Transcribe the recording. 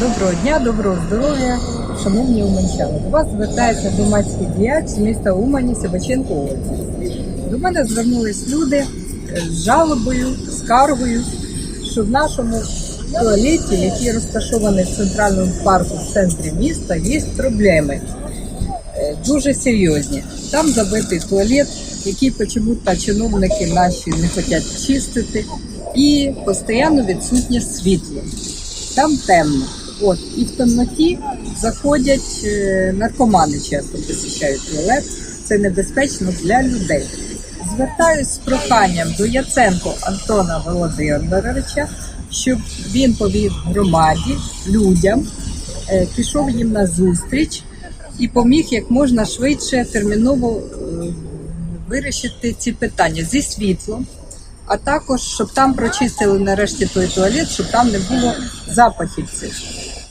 Доброго дня, доброго здоров'я, шановні уманчани. До вас звертається громадський діяч міста Умані Себаченко Ольга. До мене звернулись люди з жалобою, скаргою, що в нашому туалеті, який розташований в центральному парку в центрі міста, є проблеми е, дуже серйозні. Там забитий туалет, який чому-то чиновники наші не хочуть чистити, і постійно відсутнє світло. Там темно. От і в темноті заходять е, наркомани, часто посещають туалет. Це небезпечно для людей. Звертаюсь з проханням до Яценко Антона Володимировича, щоб він повів громаді, людям, е, пішов їм на зустріч і поміг як можна швидше терміново е, вирішити ці питання зі світлом, а також щоб там прочистили нарешті той туалет, щоб там не було запахів цих.